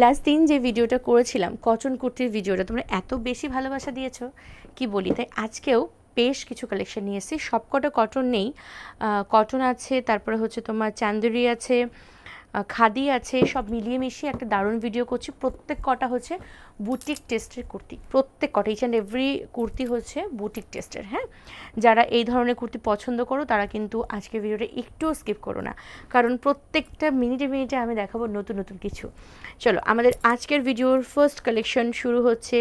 Last দিন যে ভিডিওটা করেছিলাম কটন কুর্তির ভিডিওটা, তোমরা এত বেশি ভালোবাসা দিয়েছ, কি বলি? তাই আজকেও বেশ কিছু কালেকশন নিয়ে এসেছি। সবকটা কটন নেই। কটন আছে, তারপরে হচ্ছে তোমার চান্দুরি আছে খাদি আছে, সব মিলিয়ে মিশিয়ে একটা দারুণ ভিডিও করছি। প্রত্যেক কটা হচ্ছে বুটিক টেস্টের কুর্তি। প্রত্যেক কটা ইচ অ্যান্ড এভরি কুর্তি হচ্ছে বুটিক টেস্টের হ্যাঁ? যারা এই ধরনের কুর্তি পছন্দ করো, তারা কিন্তু আজকের ভিডিওটা একটুও স্কিপ করো না। কারণ প্রত্যেকটা মিনিটে মিনিটে আমি দেখাবো নতুন নতুন কিছু। চলো, আমাদের আজকের ভিডিওর ফার্স্ট কালেকশন শুরু হচ্ছে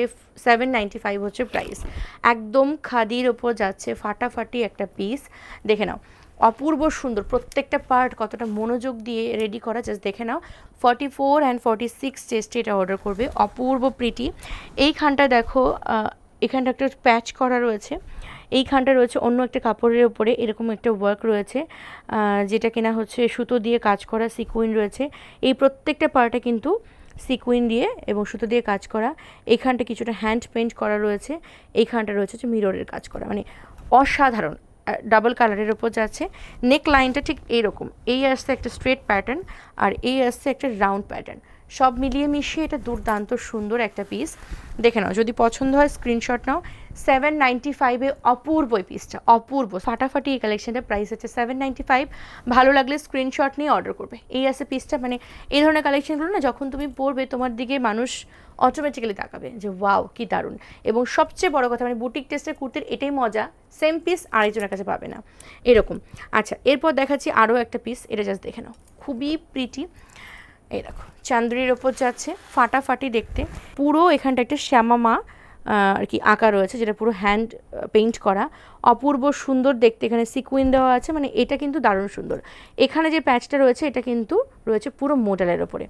সেভেন নাইনটি ফাইভ হচ্ছে প্রাইস একদম খাদির ওপর যাচ্ছে ফাটাফাটি একটা পিস দেখে নাও। অপূর্ব সুন্দর। প্রত্যেকটা পার্ট কতটা মনোযোগ দিয়ে রেডি করা জাস্ট দেখে নাও। Forty four and forty six চেস্টে এটা অর্ডার করবে। অপূর্ব প্রিটি এইখানটা দেখো এখানটা একটা প্যাচ করা রয়েছে। এইখানটা রয়েছে অন্য একটা কাপড়ের ওপরে এরকম একটা ওয়ার্ক রয়েছে যেটা কিনা হচ্ছে সুতো দিয়ে কাজ করা সিকুইন রয়েছে। এই প্রত্যেকটা পার্টে কিন্তু সিকুইন দিয়ে এবং সুতো দিয়ে কাজ করা। এইখানটা কিছুটা হ্যান্ড পেন্ট করা রয়েছে। এইখানটা রয়েছে হচ্ছে মিররের কাজ করা। মানে অসাধারণ। ডাবল কালারের ওপর যাচ্ছে। নেক লাইনটা ঠিক এইরকম। এই আসছে একটা স্ট্রেট প্যাটার্ন আর এই আসছে একটা রাউন্ড প্যাটার্ন সব মিলিয়ে মিশিয়ে এটা দুর্দান্ত সুন্দর একটা পিস দেখে নাও, যদি পছন্দ হয় স্ক্রিনশট নাও। সেভেন নাইনটি ফাইভে অপূর্ব এই পিসটা অপূর্ব। ফাটাফাটি এই কালেকশনটার প্রাইস হচ্ছে সেভেন নাইনটি ফাইভ ভালো লাগলে স্ক্রিনশট নিয়ে অর্ডার করবে। এই আছে পিসটা মানে এই ধরনের কালেকশনগুলো না, যখন তুমি পরবে, তোমার দিকে মানুষ অটোমেটিক্যালি তাকাবে যে ওয়াও কি দারুণ! এবং সবচেয়ে বড় কথা মানে বুটিক টেস্টের কুর্তির এটাই মজা সেম পিস আরেকজনের কাছে পাবে না। এরকম। আচ্ছা এরপর দেখাচ্ছি আরও একটা পিস এটা জাস্ট দেখে নাও। খুবই প্রিটি এই দেখো, চান্দ্রির ওপর যাচ্ছে, ফাটাফাটি দেখতে। পুরো এখানটা একটা শ্যামা মা আর কি আঁকা রয়েছে, যেটা পুরো হ্যান্ড পেইন্ট করা। অপূর্ব সুন্দর দেখতে এখানে সিকুইন দেওয়া আছে মানে এটা কিন্তু দারুণ সুন্দর। এখানে যে প্যাচটা রয়েছে, এটা কিন্তু রয়েছে পুরো মডেলের ওপরে।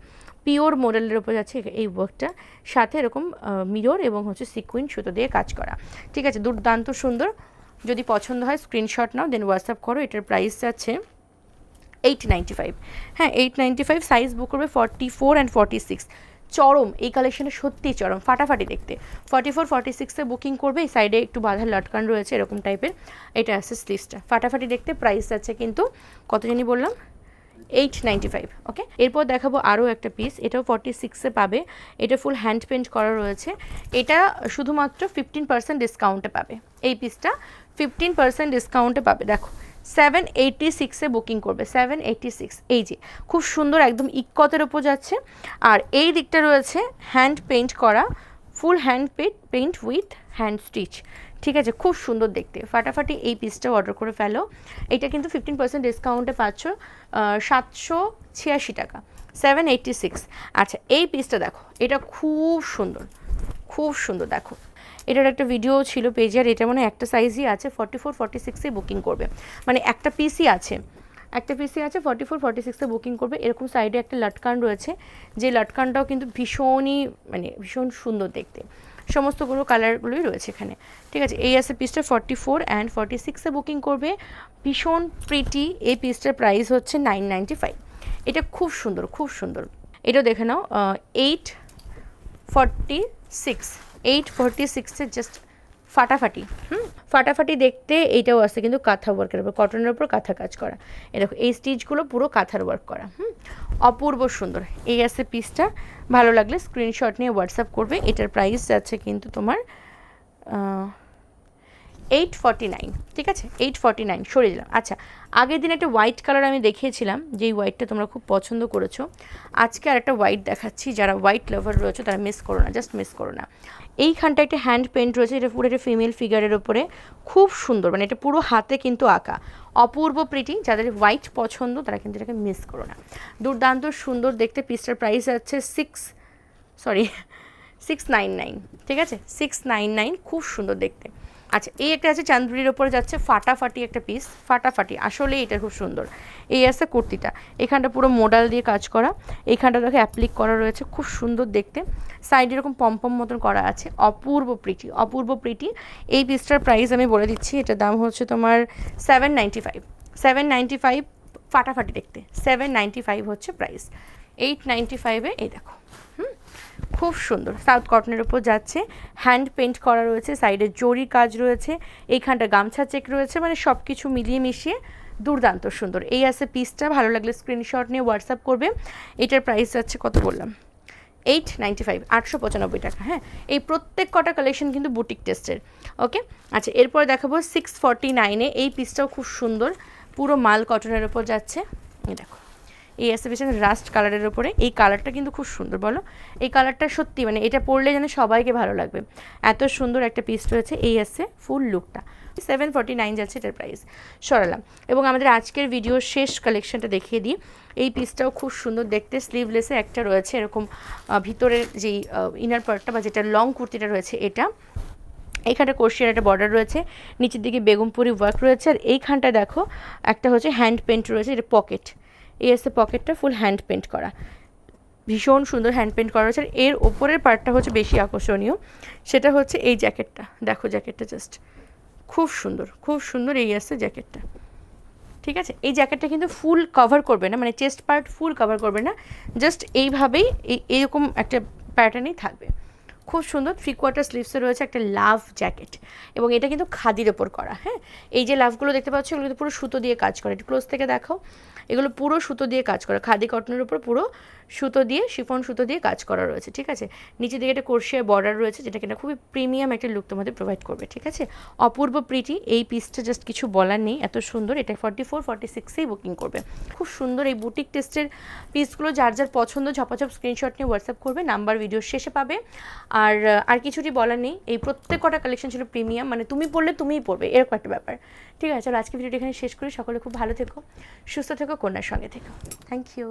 পিওর মডেলের ওপর যাচ্ছে এই ওয়ার্কটা সাথে এরকম মিরর এবং হচ্ছে সিকুইন সুতো দিয়ে কাজ করা। ঠিক আছে, দুর্দান্ত সুন্দর। যদি পছন্দ হয় স্ক্রিনশট নাও দেন হোয়াটসঅ্যাপ করো, এটার প্রাইস যাচ্ছে এইট নাইনটি ফাইভ হ্যাঁ eight ninety five size book করবে forty four and forty six চরম, এই কালেকশনে সত্যিই চরম, ফাটাফাটি দেখতে। ফর্টি ফোর ফর্টি সিক্সে বুকিং করবে, এই সাইডে একটু বাঁধার লটকান রয়েছে, এরকম টাইপের এটা আছে স্লিভসটা ফাটাফাটি দেখতে প্রাইস আছে কিন্তু, কত জানি বললাম? এইট নাইনটি ফাইভ ওকে এরপর দেখাবো আরও একটা পিস এটাও ফর্টি সিক্সে পাবে। এটা ফুল হ্যান্ড পেন্ট করা রয়েছে। এটা শুধুমাত্র ফিফটিন পার্সেন্ট ডিসকাউন্টে পাবে। এই পিসটা ফিফটিন পার্সেন্ট ডিসকাউন্টে পাবে। দেখো সেভেন এইটটি সিক্সে বুকিং করবে সেভেন এইটটি সিক্স এই যে, খুব সুন্দর একদম ইক্কতের ওপর যাচ্ছে। আর এই দিকটা রয়েছে হ্যান্ড পেইন্ট করা full hand paint paint with hand stitch ঠিক আছে, খুব সুন্দর দেখতে। ফাটাফাটি এই পিসটা অর্ডার করে ফেলো। এটা কিন্তু ফিফটিন পার্সেন্ট ডিসকাউন্টে পাচ্ছ সাতশো ছিয়াশি টাকা সেভেন এইটটি সিক্স আচ্ছা এই পিসটা দেখো, এটা খুব সুন্দর খুব সুন্দর, দেখো। এটার একটা ভিডিও ছিল পেজে আর এটা মানে একটা সাইজই আছে ফর্টি ফোর ফর্টি সিক্সে বুকিং করবে। মানে একটা পিসই আছে, একটা পিসি আছে ফর্টি ফোর ফর্টি সিক্সে বুকিং করবে। এরকম সাইডে একটা লটকান রয়েছে, যে লটকানটাও কিন্তু ভীষণই মানে ভীষণ সুন্দর দেখতে। সমস্তগুলো কালারগুলোই রয়েছে এখানে। ঠিক আছে, এই আছে পিসটা ফর্টি ফোর অ্যান্ড ফর্টি সিক্সে বুকিং করবে। ভীষণ প্রিটি এই পিসটার প্রাইস হচ্ছে নাইন নাইনটি ফাইভ এটা খুব সুন্দর খুব সুন্দর। এটা দেখে নাও eight forty six eight forty সিক্সের জাস্ট ফাটাফাটি, হুম? ফাটাফাটি দেখতে এইটাও আছে কিন্তু কাঁথা ওয়ার্কের উপর কটনের উপর কাঁথা কাজ করা। এরকম এই স্টিচগুলো পুরো কাঁথার ওয়ার্ক করা, হুম? অপূর্ব সুন্দর, এই আছে পিসটা ভালো লাগলে স্ক্রিনশট নিয়ে হোয়াটসঅ্যাপ করবে, এটার প্রাইস যাচ্ছে কিন্তু তোমার এইট ফর্টি নাইন ঠিক আছে? এইট ফর্টি নাইন সরে দিলাম আচ্ছা আগের দিন একটা হোয়াইট কালার আমি দেখিয়েছিলাম, যেই হোয়াইটটা তোমরা খুব পছন্দ করেছ। আজকে আর একটা হোয়াইট দেখাচ্ছি, যারা হোয়াইট লাভার রয়েছে, তারা মিস করো না জাস্ট মিস করো না। এইখানটা একটা হ্যান্ড পেন্ট রয়েছে এটা পুরো একটা ফিমেল ফিগারের ওপরে খুব সুন্দর মানে এটা পুরো হাতে কিন্তু আঁকা। অপূর্ব প্রিটি যাদের হোয়াইট পছন্দ, তারা কিন্তু এটাকে মিস করো না। দুর্দান্ত সুন্দর দেখতে পিসটার প্রাইস আছে six sorry six nine nine ঠিক আছে? সিক্স নাইন নাইন খুব সুন্দর দেখতে। আচ্ছা এই একটা আছে চান্দুরির ওপরে যাচ্ছে ফাটাফাটি একটা পিস ফাটাফাটি আসলে এটা খুব সুন্দর। এই আছে কুর্তিটা, এখানটা পুরো মোডাল দিয়ে কাজ করা এইখানটা দেখো অ্যাপ্লিক করা রয়েছে, খুব সুন্দর দেখতে। সাইডে এরকম পম্পম মতন করা আছে, অপূর্ব প্রিটি অপূর্ব প্রিটি এই পিসটার প্রাইস আমি বলে দিচ্ছি, এটার দাম হচ্ছে তোমার seven ninety five seven ninety five ফাটাফাটি দেখতে সেভেন নাইনটি ফাইভ হচ্ছে প্রাইস এইট নাইনটি ফাইভে এই দেখো, হুম? খুব সুন্দর। সাউথ কটনের উপর যাচ্ছে। হ্যান্ড পেন্ট করা রয়েছে সাইডে জরি কাজ রয়েছে, এইখানটা গামছা চেক রয়েছে মানে সব কিছু মিলিয়ে মিশিয়ে দুর্দান্ত সুন্দর। এই আছে পিসটা ভালো লাগলে স্ক্রিনশট নিয়ে হোয়াটসঅ্যাপ করবে। এটার প্রাইস যাচ্ছে কত বললাম? এইট নাইনটি ফাইভ আটশো পঁচানব্বই টাকা হ্যাঁ? এই প্রত্যেক কটা কালেকশন কিন্তু বুটিক টেস্টের ওকে আচ্ছা এরপর দেখাবো সিক্স ফর্টি নাইনে এই পিসটাও খুব সুন্দর। পুরো মাল কটনের ওপর যাচ্ছে। দেখো। এই পিছনে রাস্ট কালারের ওপরে এই কালারটা কিন্তু খুব সুন্দর, বলো। এই কালারটা সত্যি মানে এটা পরলে যেন সবাইকে ভালো লাগবে। এত সুন্দর একটা পিস রয়েছে এই আসছে ফুল লুকটা সেভেন ফর্টি নাইন যাচ্ছে এটার প্রাইস সরালাম। এবং আমাদের আজকের ভিডিওর শেষ কালেকশনটা দেখিয়ে দিই। এই পিসটাও খুব সুন্দর দেখতে। স্লিভলেসে একটা রয়েছে এরকম ভিতরের যেই ইনার পার্টটা বা যেটা লং কুর্তিটা রয়েছে এটা। এইখানটা কোর্সিয়ার একটা বর্ডার রয়েছে। নিচের দিকে বেগমপুরি ওয়ার্ক রয়েছে। আর এইখানটা দেখো, একটা হচ্ছে হ্যান্ড পেন্ট রয়েছে, এটা পকেট আসছে পকেটটা ফুল হ্যান্ড পেন্ট করা। ভীষণ সুন্দর হ্যান্ড পেন্ট করা আর এর ওপরের পার্টটা হচ্ছে বেশি আকর্ষণীয়। সেটা হচ্ছে এই জ্যাকেটটা। দেখো জ্যাকেটটা জাস্ট খুব সুন্দর খুব সুন্দর এই আসছে জ্যাকেটটা। ঠিক আছে? এই জ্যাকেটটা কিন্তু ফুল কভার করবে না মানে চেস্ট পার্ট ফুল কভার করবে না। জাস্ট এইভাবেই এই এরকম একটা প্যাটার্নেই থাকবে। খুব সুন্দর থ্রি কোয়ার্টার স্লিভসে রয়েছে একটা লাভ জ্যাকেট এবং এটা কিন্তু খাদির ওপর করা হ্যাঁ? এই যে লাভগুলো দেখতে পাচ্ছ, এগুলো কিন্তু পুরো সুতো দিয়ে কাজ করে। একটু ক্লোজ থেকে দেখাও। এগুলো পুরো সুতো দিয়ে কাজ করা। খাদি কটনের উপর পুরো সুতো দিয়ে শিফন সুতো দিয়ে কাজ করা রয়েছে, ঠিক আছে? নিচের দিকে একটা কোর্সিয়া বর্ডার রয়েছে, যেটা কিনা খুবই প্রিমিয়াম একটা লুক তোমাদের প্রোভাইড করবে, ঠিক আছে? অপূর্ব প্রিটি এই পিসটা জাস্ট কিছু বলার নেই, এত সুন্দর। এটা ফর্টি ফোর ফর্টি সিক্সেই বুকিং করবে। খুব সুন্দর এই বুটিক টেস্টের পিসগুলো যার যার পছন্দ, ঝপাঝপ স্ক্রিনশট নিয়ে হোয়াটসঅ্যাপ করবে নাম্বার ভিডিও শেষে পাবে। আর আর কিছুটি বলার নেই। এই প্রত্যেক কটা কালেকশন ছিল প্রিমিয়াম মানে তুমি পড়লে তুমিই পড়বে, এরকম একটা ব্যাপার। ঠিক আছে, চলো আজকে ভিডিওটি এখানে শেষ করি। সকলে খুব ভালো থেকো, সুস্থ থেকো, কন্যার সঙ্গে থেকো। Thank you